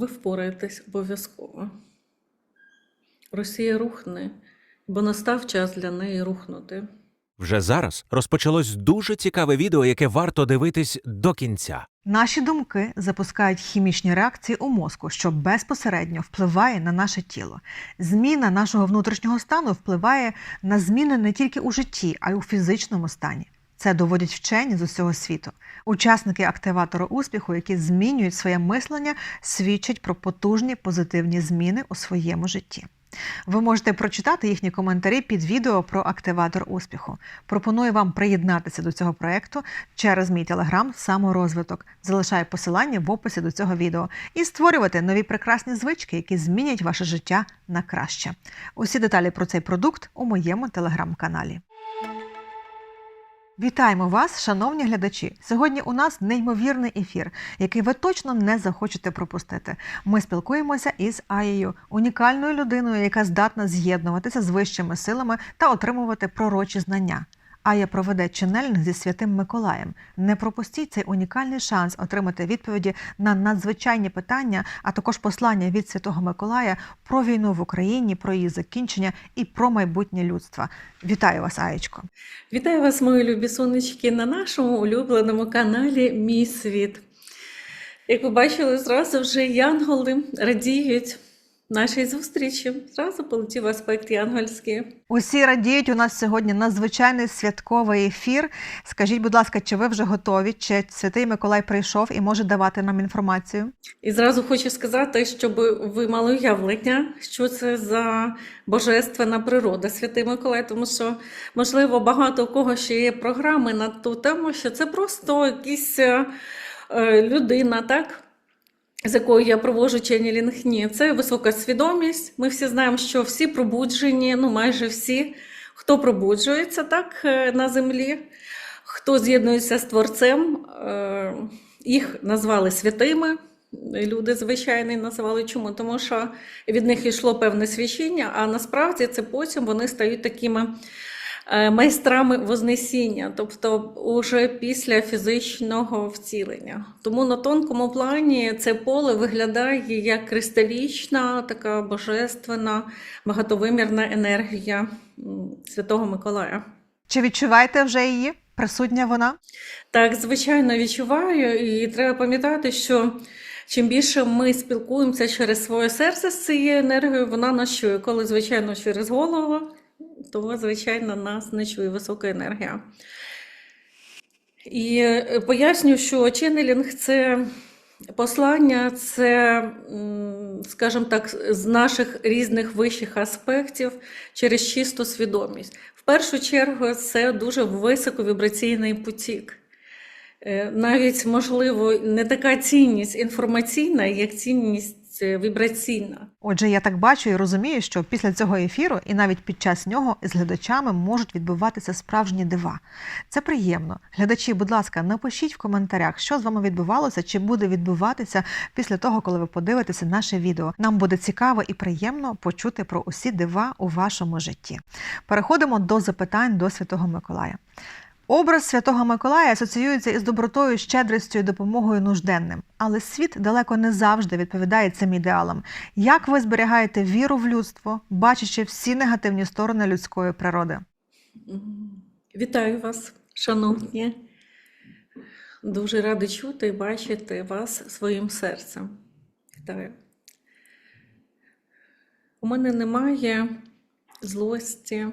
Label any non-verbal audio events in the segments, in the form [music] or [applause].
ви впораєтесь обов'язково. Росія рухне, бо настав час для неї рухнути. Вже зараз розпочалось дуже цікаве відео, яке варто дивитись до кінця. Наші думки запускають хімічні реакції у мозку, що безпосередньо впливає на наше тіло. Зміна нашого внутрішнього стану впливає на зміни не тільки у житті, а й у фізичному стані. Це доводять вчені з усього світу. Учасники активатора успіху, які змінюють своє мислення, свідчать про потужні позитивні зміни у своєму житті. Ви можете прочитати їхні коментарі під відео про активатор успіху. Пропоную вам приєднатися до цього проекту через мій телеграм саморозвиток. Залишаю посилання в описі до цього відео і створювати нові прекрасні звички, які змінять ваше життя на краще. Усі деталі про цей продукт у моєму телеграм-каналі. Вітаємо вас, шановні глядачі! Сьогодні у нас неймовірний ефір, який ви точно не захочете пропустити. Ми спілкуємося із Аєю, унікальною людиною, яка здатна з'єднуватися з вищими силами та отримувати пророчі знання. Ая проведе ченнелінг зі святим Миколаєм. Не пропустіть цей унікальний шанс отримати відповіді на надзвичайні питання, а також послання від Святого Миколая про війну в Україні, про її закінчення і про майбутнє людства. Вітаю вас, Аєчко! Вітаю вас, мої любі сонечки, на нашому улюбленому каналі Мій світ. Як ви бачили, зразу вже янголи радіють нашій зустрічі. Зразу полетів аспект янгольський. Усі радіють. У нас сьогодні надзвичайний святковий ефір. Скажіть, будь ласка, чи ви вже готові? Чи святий Миколай прийшов і може давати нам інформацію? І зразу хочу сказати, щоб ви мали уявлення, що це за божественна природа Святий Миколай, тому що, можливо, багато у кого ще є програми на ту тему, що це просто якась е, е, людина, так? З якою я проводжу ченнелінг. Ні, це висока свідомість. Ми всі знаємо, що всі пробуджені, ну майже всі, хто пробуджується так е, на землі, хто з'єднується з Творцем, е, їх назвали святими. Люди звичайні називали чому? Тому що від них йшло певне священня, а насправді це потім вони стають такими майстрами вознесіння, тобто уже після фізичного вцілення. Тому на тонкому плані це поле виглядає як кристалічна, така божественна, багатовимірна енергія Святого Миколая. Чи відчуваєте вже її? Присутня вона? Так, звичайно, відчуваю, і треба пам'ятати, що чим більше ми спілкуємося через своє серце з цією енергією, вона нас чує. Коли, звичайно, через голову, то, звичайно, нас не чує висока енергія. І е, поясню, що ченнелінг – це послання, це, скажімо так, з наших різних вищих аспектів через чисту свідомість. В першу чергу, це дуже високовібраційний потік. Е, Навіть, можливо, не така цінність інформаційна, як цінність е, вібраційна. Отже, я так бачу і розумію, що після цього ефіру і навіть під час нього з глядачами можуть відбуватися справжні дива. Це приємно. Глядачі, будь ласка, напишіть в коментарях, що з вами відбувалося, чи буде відбуватися після того, коли ви подивитеся наше відео. Нам буде цікаво і приємно почути про усі дива у вашому житті. Переходимо до запитань до Святого Миколая. Образ Святого Миколая асоціюється із добротою, щедрістю і допомогою нужденним, але світ далеко не завжди відповідає цим ідеалам. Як ви зберігаєте віру в людство, бачачи всі негативні сторони людської природи? Вітаю вас, шановні. Дуже рада чути і бачити вас своїм серцем. Вітаю. У мене немає злості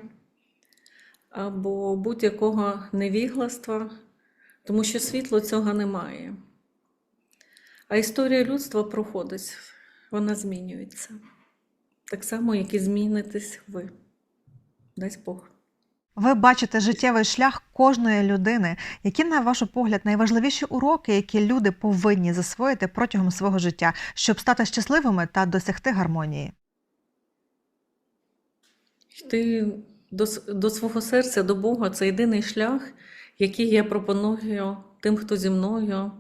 або будь-якого невігластва, тому що світло цього немає. А історія людства проходить, вона змінюється. Так само, як і змінитесь ви. Дасть Бог. Ви бачите життєвий шлях кожної людини. Які, на ваш погляд, найважливіші уроки, які люди повинні засвоїти протягом свого життя, щоб стати щасливими та досягти гармонії? Йти до, до свого серця, до Бога це єдиний шлях, який я пропоную тим, хто зі мною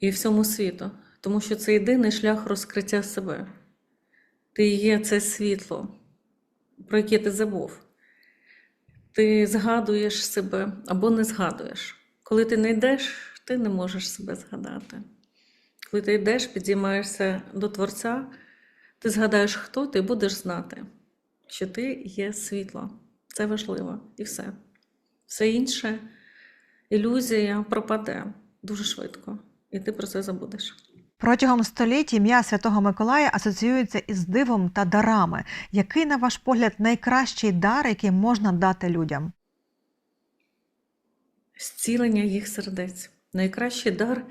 і всьому світу. Тому що це єдиний шлях розкриття себе. Ти є це світло, про яке ти забув. Ти згадуєш себе або не згадуєш. Коли ти не йдеш, ти не можеш себе згадати. Коли ти йдеш, підіймаєшся до Творця, ти згадаєш, хто ти, будеш знати, що ти є світло. Це важливо і все. Все інше, ілюзія пропаде дуже швидко, і ти про це забудеш. Протягом століть ім'я Святого Миколая асоціюється із дивом та дарами. Який, на ваш погляд, найкращий дар, який можна дати людям? Зцілення їх сердець. Найкращий дар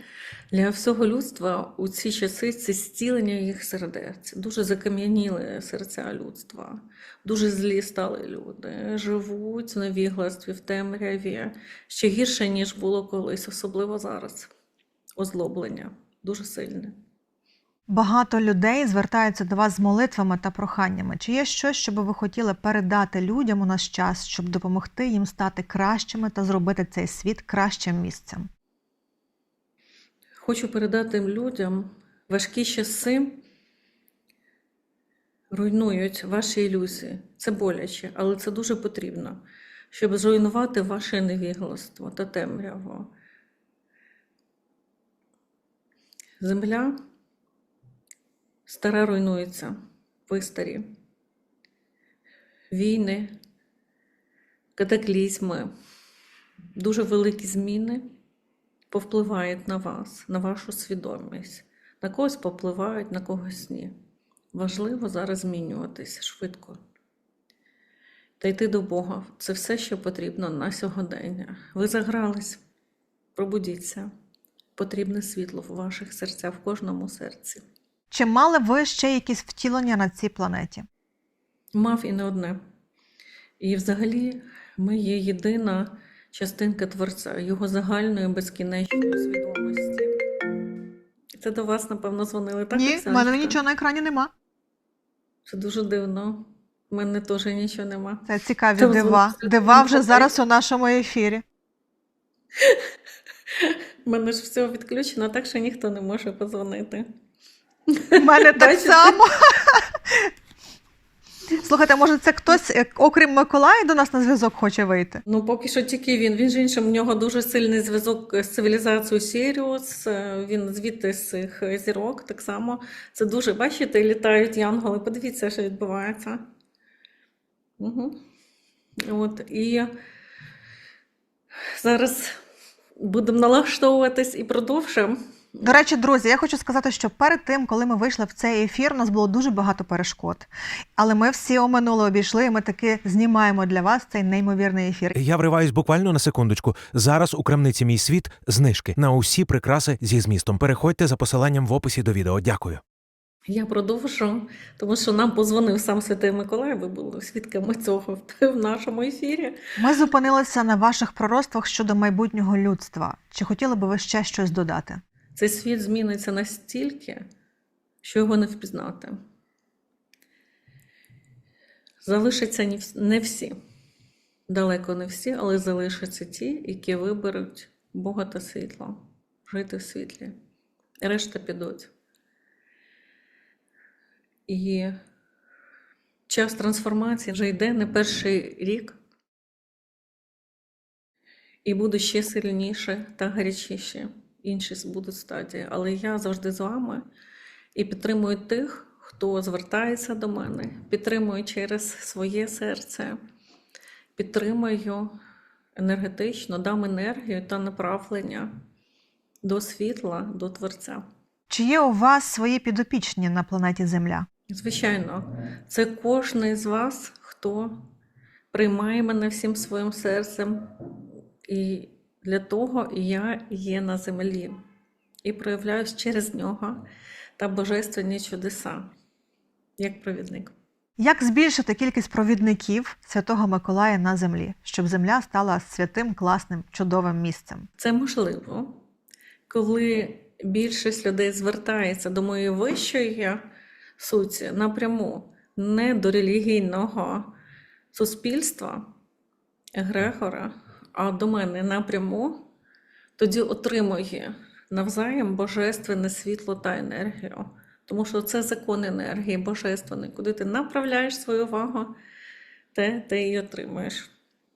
для всього людства у ці часи це зцілення їх сердець. Дуже закам'яніли серця людства, дуже злі стали люди, живуть в невігластві, в темряві, ще гірше, ніж було колись, особливо зараз. Озлоблення дуже сильне. Багато людей звертаються до вас з молитвами та проханнями. Чи є щось, що би ви хотіли передати людям у наш час, щоб допомогти їм стати кращими та зробити цей світ кращим місцем? Хочу передати людям важкі часи руйнують ваші ілюзії. Це боляче, але це дуже потрібно, щоб зруйнувати ваше невігластво та темряву. Земля стара руйнується, ви старі. Війни, катаклізми, дуже великі зміни повпливають на вас, на вашу свідомість. На когось попливають, на когось ні. Важливо зараз змінюватись швидко. Та йти до Бога це все, що потрібно на сьогодення. Ви загрались, пробудіться. Потрібне світло в ваших серцях, в кожному серці. Чи мали ви ще якісь втілення на цій планеті? Мав і не одне. І взагалі ми є єдина частинка Творця, його загальної безкінечної свідомості. Це до вас, напевно, дзвонили, так? Ні, в мене нічого на екрані нема. Це дуже дивно. У мене теж нічого нема. Це цікаві Це дива. звук- Дива вже зараз у нашому ефірі. [laughs] У мене ж все відключено, так що ніхто не може подзвонити. У мене так само. Слухайте, може, це хтось, е, окрім Миколая, до нас на зв'язок хоче вийти? Ну, поки що тільки він. Він же іншим, у нього дуже сильний зв'язок з цивілізацією Сіріус. Е, Він звідти з цих зірок так само. Це дуже, бачите, літають янголи. Подивіться, що відбувається. Угу. От, і зараз будемо налаштовуватись і продовжимо. До речі, друзі, я хочу сказати, що перед тим, коли ми вийшли в цей ефір, у нас було дуже багато перешкод. Але ми всі оминули, обійшли, і ми таки знімаємо для вас цей неймовірний ефір. Я вриваюсь буквально на секундочку. Зараз у крамниці мій світ знижки на усі прикраси зі змістом. Переходьте за посиланням в описі до відео. Дякую. Я продовжу, тому що нам позвонив сам Святий Миколай, ви були свідками цього в нашому ефірі. Ми зупинилися на ваших пророцтвах щодо майбутнього людства. Чи хотіли би ви ще щось додати? Цей світ зміниться настільки, що його не впізнати. Залишаться не всі, далеко не всі, але залишаться ті, які виберуть Бога та світло, жити в світлі. Решта підуть. І час трансформації вже йде не перший рік, і буде ще сильніше та гарячіше. Інші будуть стадії. Але я завжди з вами і підтримую тих, хто звертається до мене, підтримую через своє серце, підтримую енергетично, дам енергію та направлення до світла, до Творця. Чи є у вас свої підопічні на планеті Земля? Звичайно, це кожен з вас, хто приймає мене всім своїм серцем. І для того я є на землі і проявляюсь через нього та божественні чудеса, як провідник. Як збільшити кількість провідників Святого Миколая на землі, щоб земля стала святим, класним, чудовим місцем? Це можливо, коли більшість людей звертається до моєї вищої суті напряму, не до релігійного суспільства, егрегора, а до мене напряму, тоді отримує навзаєм божественне світло та енергію. Тому що це закон енергії божественний. Куди ти направляєш свою увагу, те ти і отримаєш.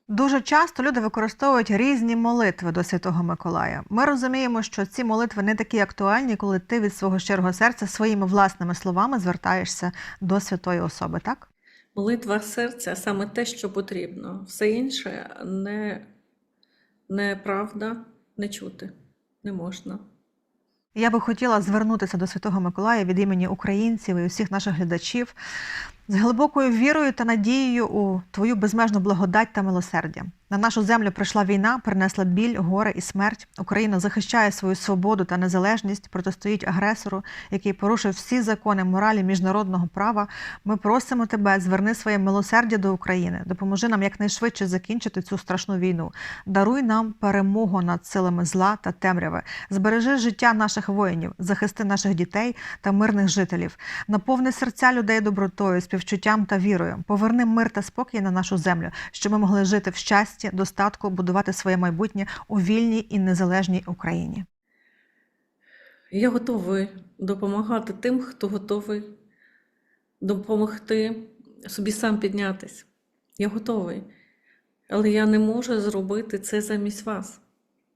Дуже часто люди використовують різні молитви до Святого Миколая. Ми розуміємо, що ці молитви не такі актуальні, коли ти від свого щирого серця своїми власними словами звертаєшся до святої особи, так? Молитва серця саме те, що потрібно. Все інше не, неправда, не чути не можна. Я би хотіла звернутися до Святого Миколая від імені українців і усіх наших глядачів з глибокою вірою та надією у твою безмежну благодать та милосердя. На нашу землю прийшла війна, принесла біль, горе і смерть. Україна захищає свою свободу та незалежність, протистоїть агресору, який порушив всі закони моралі міжнародного права. Ми просимо тебе, зверни своє милосердя до України, допоможи нам якнайшвидше закінчити цю страшну війну. Даруй нам перемогу над силами зла та темряви. Збережи життя наших воїнів, захисти наших дітей та мирних жителів. Наповни серця людей добротою, співчуттям та вірою. Поверни мир та спокій на нашу землю, щоб ми могли жити в щасті, достатку, будувати своє майбутнє у вільній і незалежній Україні. Я готовий допомагати тим, хто готовий допомогти собі сам піднятись. Я готовий. Але я не можу зробити це замість вас.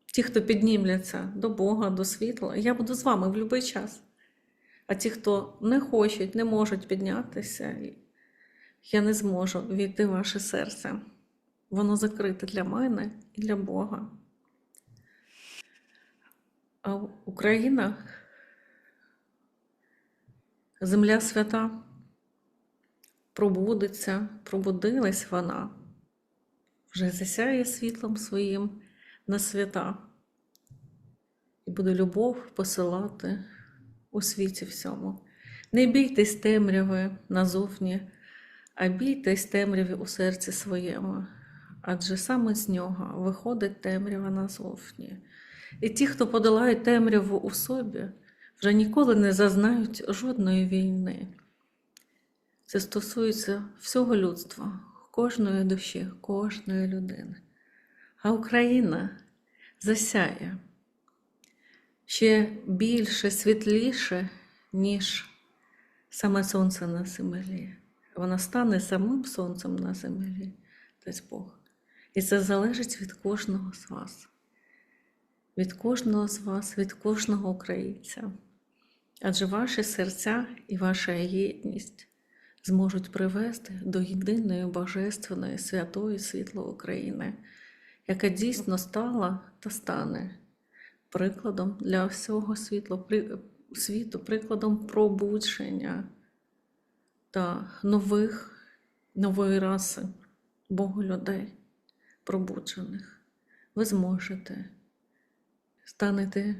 Ті, хто піднімляться до Бога, до світла, я буду з вами в будь-який час. А ті, хто не хочуть, не можуть піднятися, я не зможу війти в ваше серце. Воно закрите для мене і для Бога. А Україна земля свята пробудиться, пробудилась вона, вже засяє світлом своїм на свята і буде любов посилати у світі всьому. Не бійтесь темряви назовні, а бійтесь темряві у серці своєму, адже саме з нього виходить темрява назовні. І ті, хто подолають темряву у собі, вже ніколи не зазнають жодної війни. Це стосується всього людства, кожної душі, кожної людини. А Україна засяє ще більше, світліше, ніж саме сонце на землі. Вона стане самим сонцем на землі, дасть Бог. І це залежить від кожного з вас від кожного з вас, від кожного українця. Адже ваші серця і ваша єдність зможуть привести до єдиної божественної святої світло України, яка дійсно стала та стане прикладом для всього світло, світу, прикладом пробудження та нових, нової раси Богу людей, пробуджених. Ви зможете станете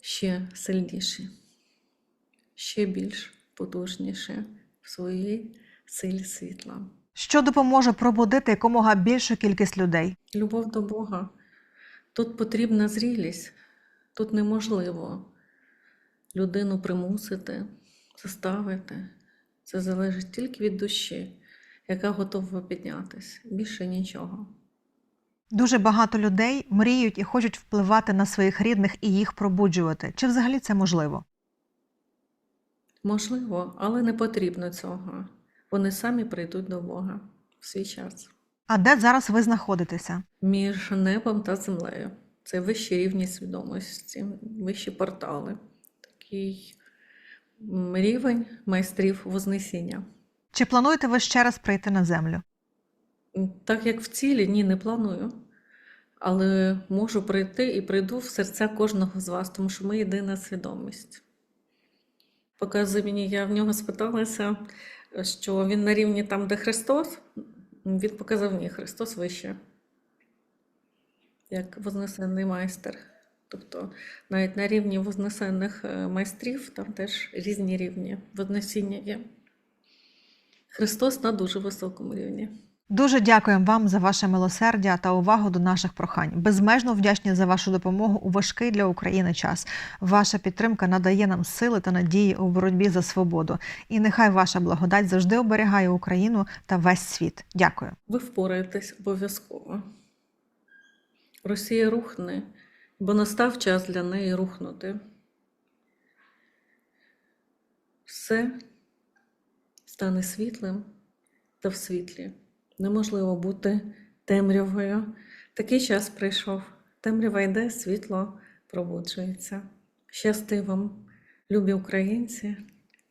ще сильніші, ще більш потужніші в своїй силі світла. Що допоможе пробудити якомога більшу кількість людей? Любов до Бога. Тут потрібна зрілість, тут неможливо людину примусити, заставити. Це залежить тільки від душі, яка готова піднятися. Більше нічого. Дуже багато людей мріють і хочуть впливати на своїх рідних і їх пробуджувати. Чи взагалі це можливо? Можливо, але не потрібно цього. Вони самі прийдуть до Бога в свій час. А де зараз ви знаходитеся? Між небом та землею. Це вищі рівні свідомості, вищі портали. Такий рівень майстрів Вознесіння. Чи плануєте ви ще раз прийти на землю? Так як в цілі, ні, не планую. Але можу прийти і прийду в серця кожного з вас, тому що ми єдина свідомість. Показує мені, я в нього спиталася, що він на рівні там, де Христос, він показав ні, Христос вище, як вознесений майстер. Тобто навіть на рівні вознесених е, майстрів там теж різні рівні вознесіння є. Христос на дуже високому рівні. Дуже дякуємо вам за ваше милосердя та увагу до наших прохань. Безмежно вдячні за вашу допомогу у важкий для України час. Ваша підтримка надає нам сили та надії у боротьбі за свободу. І нехай ваша благодать завжди оберігає Україну та весь світ. Дякую. Ви впораєтесь обов'язково. Росія рухне, бо настав час для неї рухнути. Все стане світлим та в світлі. Неможливо бути темрявою. Такий час прийшов. Темрява йде, світло пробуджується. Щасти вам, любі українці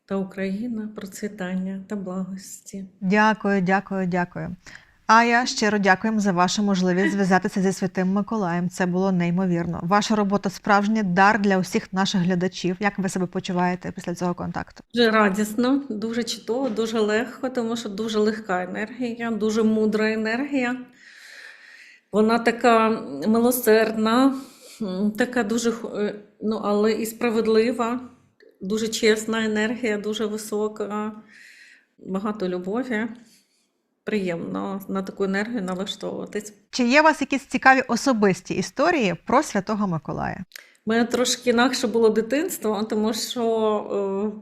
та Україна, процвітання та благості. Дякую, дякую, дякую. А я щиро дякуємо за вашу можливість зв'язатися зі святим Миколаєм. Це було неймовірно. Ваша робота справжній дар для усіх наших глядачів. Як ви себе почуваєте після цього контакту? Дуже радісно, дуже чудово, дуже легко, тому що дуже легка енергія, дуже мудра енергія. Вона така милосердна, така дуже, е, ну, але і справедлива, дуже чесна енергія, дуже висока, багато любові. Приємно на таку енергію налаштовуватись. Чи є у вас якісь цікаві особисті історії про святого Миколая? У мене трошки інакше було дитинство, тому що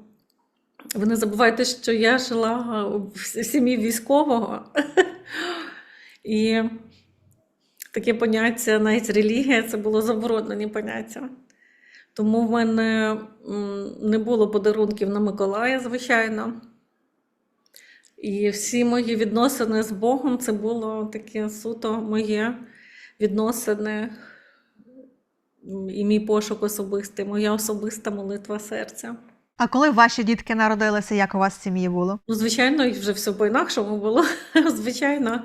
е, ви не забувайте, що я жила в сім'ї військового. І таке поняття, навіть релігія, це було заборонені поняття. Тому в мене не було подарунків на Миколая, звичайно. І всі мої відносини з Богом це було таке суто моє відносини і мій пошук особистий, моя особиста молитва серця. А коли ваші дітки народилися, як у вас в сім'ї було? Ну, звичайно, вже все по-інакшому було. [laughs] Звичайно,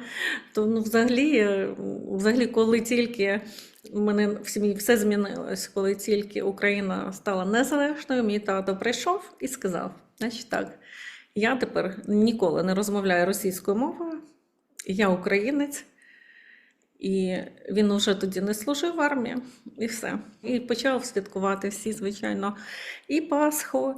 то ну, взагалі, взагалі, коли тільки в мене в сім'ї все змінилось, коли тільки Україна стала незалежною, мій тато прийшов і сказав: значить так, я тепер ніколи не розмовляю російською мовою, я українець. І він уже тоді не служив в армії, і все. І почав святкувати всі, звичайно, і Пасху,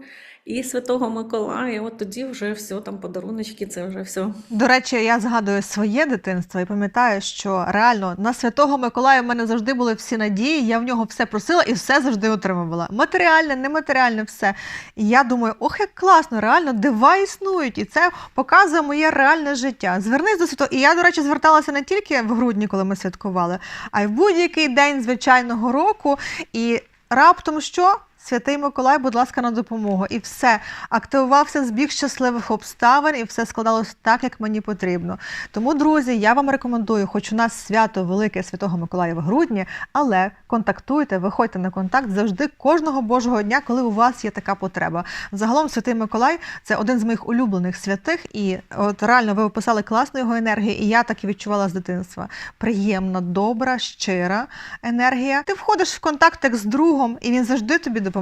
і Святого Миколая. От тоді вже все, там подаруночки, це вже все. До речі, я згадую своє дитинство і пам'ятаю, що реально на святого Миколая в мене завжди були всі надії. Я в нього все просила і все завжди отримувала. Матеріальне, нематеріальне, все. І я думаю, ох, як класно, реально дива існують, і це показує моє реальне життя. Звернись до святого. І я, до речі, зверталася не тільки в грудні, коли ми святкували, а й в будь-який день звичайного року. І раптом що? Святий Миколай, будь ласка, на допомогу. І все. Активувався збіг щасливих обставин, і все складалось так, як мені потрібно. Тому, друзі, я вам рекомендую, хоч у нас свято велике Святого Миколая в грудні, але контактуйте, виходьте на контакт завжди кожного Божого дня, коли у вас є така потреба. Загалом, Святий Миколай це один з моїх улюблених святих, і от реально ви описали класну його енергію, і я так і відчувала з дитинства. Приємна, добра, щира енергія. Ти входиш в контакт як з другом, і він завжди тобі допомагає.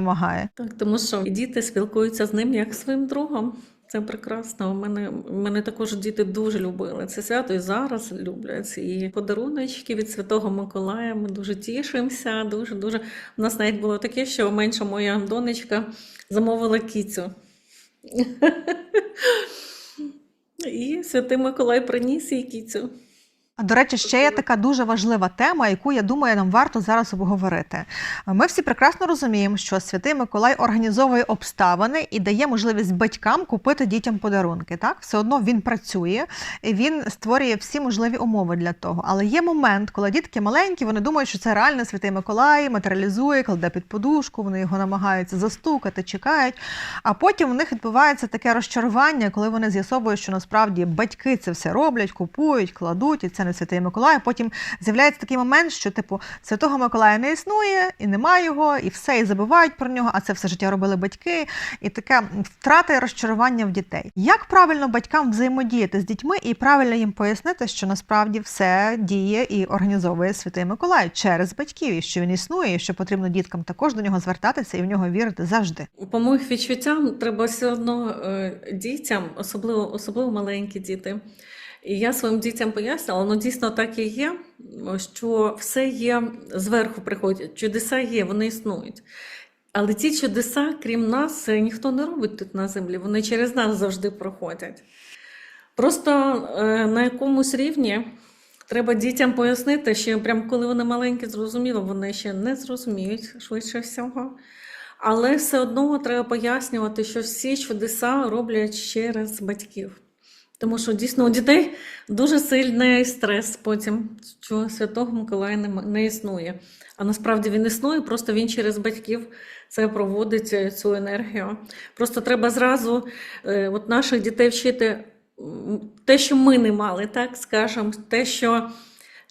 Так, тому що діти спілкуються з ним як своїм другом. Це прекрасно. У мене, мене також діти дуже любили це свято і зараз люблять. І подаруночки від Святого Миколая. Ми дуже тішимося. Дуже дуже. У нас навіть було таке, що менша моя донечка замовила кіцю. [laughs] І Святий Миколай приніс їй кіцю. До речі, ще є така дуже важлива тема, яку я думаю, нам варто зараз обговорити. Ми всі прекрасно розуміємо, що Святий Миколай організовує обставини і дає можливість батькам купити дітям подарунки. Так, все одно він працює, і він створює всі можливі умови для того. Але є момент, коли дітки маленькі, вони думають, що це реально Святий Миколай матеріалізує, кладе під подушку, вони його намагаються застукати, чекають. А потім у них відбувається таке розчарування, коли вони з'ясовують, що насправді батьки це все роблять, купують, кладуть, і це не Святий Миколай. Потім з'являється такий момент, що типу Святого Миколая не існує, і немає його, і все, і забувають про нього. А це все життя робили батьки, і таке втрата і розчарування в дітей. Як правильно батькам взаємодіяти з дітьми і правильно їм пояснити, що насправді все діє і організовує Святий Миколай через батьків, і що він існує, і що потрібно діткам також до нього звертатися і в нього вірити завжди. По моїх відчуттям, треба все одно е, дітям, особливо, особливо маленькі діти. І я своїм дітям пояснювала, ну дійсно так і є, що все є зверху приходять, чудеса є, вони існують. Але ці чудеса, крім нас, ніхто не робить тут на землі, вони через нас завжди проходять. Просто е, на якомусь рівні треба дітям пояснити, що прям коли вони маленькі, зрозуміло, вони ще не зрозуміють швидше всього. Але все одно треба пояснювати, що всі чудеса роблять через батьків. Тому що дійсно у дітей дуже сильний стрес потім, що Святого Миколая не, не існує. А насправді він існує, просто він через батьків це проводить е, цю енергію. Просто треба зразу е, от наших дітей вчити те, що ми не мали, так скажемо, те, що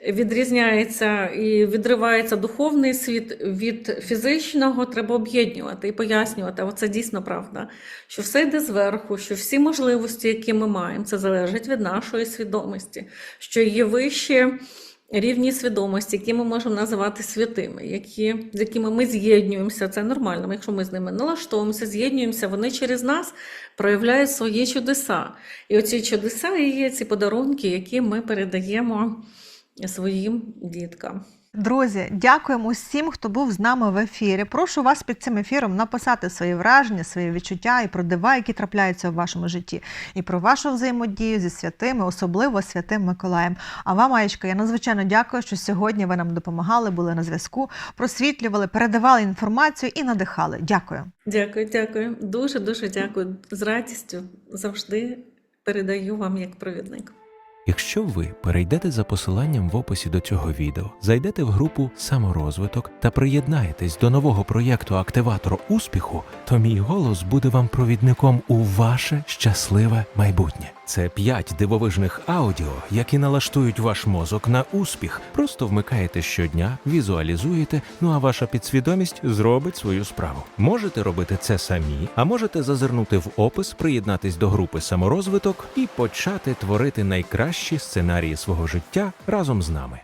відрізняється і відривається духовний світ від фізичного, треба об'єднувати і пояснювати. Оце дійсно правда. Що все йде зверху, що всі можливості, які ми маємо, це залежить від нашої свідомості, що є вищі рівні свідомості, які ми можемо називати святими, які, з якими ми з'єднуємося. Це нормально. Якщо ми з ними налаштовуємося, з'єднуємося, вони через нас проявляють свої чудеса. І оці чудеса і є ці подарунки, які ми передаємо своїм діткам. Друзі, дякуємо усім, хто був з нами в ефірі. Прошу вас під цим ефіром написати свої враження, свої відчуття і про дива, які трапляються в вашому житті, і про вашу взаємодію зі святими, особливо святим Миколаєм. А вам, Маєчка, я надзвичайно дякую, що сьогодні ви нам допомагали, були на зв'язку, просвітлювали, передавали інформацію і надихали. Дякую. Дякую, дякую. Дуже дуже дякую. З радістю завжди передаю вам як провідник. Якщо ви перейдете за посиланням в описі до цього відео, зайдете в групу саморозвиток та приєднаєтесь до нового проєкту Активатор успіху, то мій голос буде вам провідником у ваше щасливе майбутнє. Це п'ять дивовижних аудіо, які налаштують ваш мозок на успіх. Просто вмикаєте щодня, візуалізуєте, ну а ваша підсвідомість зробить свою справу. Можете робити це самі, а можете зазирнути в опис, приєднатись до групи саморозвиток і почати творити найкращі сценарії свого життя разом з нами.